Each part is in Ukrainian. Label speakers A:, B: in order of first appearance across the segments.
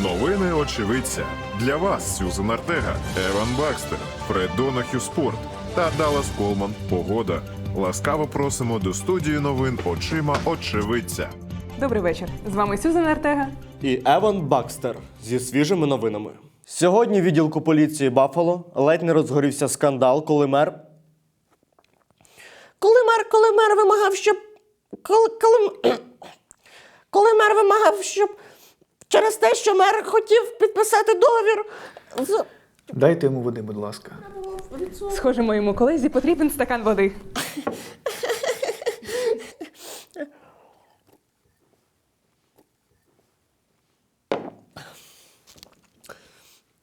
A: Новини очевидця для вас Сюзан Артега, Еван Бакстер, Фред Донахю Спорт та Даллас Колман Погода. Ласкаво просимо до студії новин очима очевидця.
B: Добрий вечір. З вами Сюзан Артега.
C: і Еван Бакстер зі свіжими новинами. Сьогодні в відділку поліції Баффало ледь не розгорівся скандал, коли мер. Коли мер, коли мер вимагав, щоб. Коли, коли, коли мер вимагав, щоб через те, що мер хотів підписати договір. з-
D: Дайте йому води, будь ласка.
B: Схоже, моєму колезі потрібен стакан води.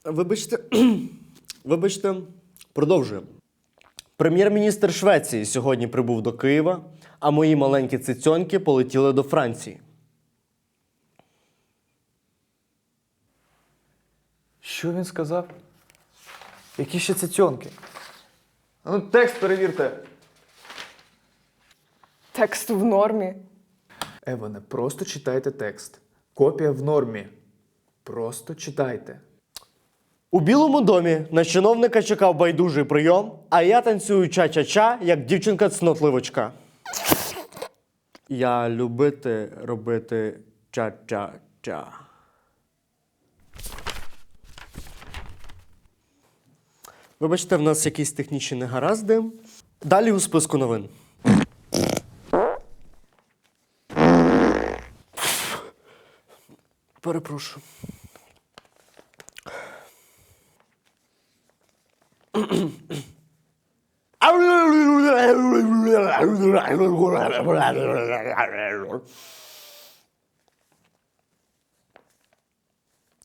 C: Вибачте, вибачте, продовжуємо. Прем'єр-міністр Швеції сьогодні прибув до Києва, а мої маленькі цицьоньки полетіли до Франції.
D: Що він сказав? Які ще цицьонки? Ну, текст перевірте.
B: Текст в нормі.
D: Еване, просто читайте текст. Копія в нормі. Просто читайте.
C: У Білому домі на чиновника чекав байдужий прийом, а я танцюю ча-ча-ча, як дівчинка цнотливочка. Я любити робити ча-ча-ча. Вибачте, в нас якісь технічні негаразди. Далі у списку новин. Перепрошую.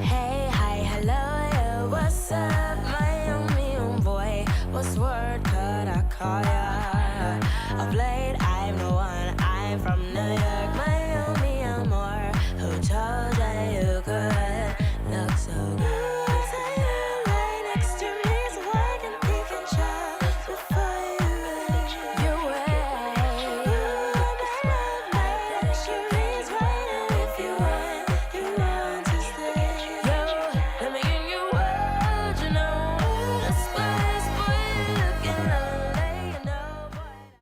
E: Hey, hi, hello, yeah, what's up? My young boy. What's word? call ya. Of late, I'm the one. I'm from New York.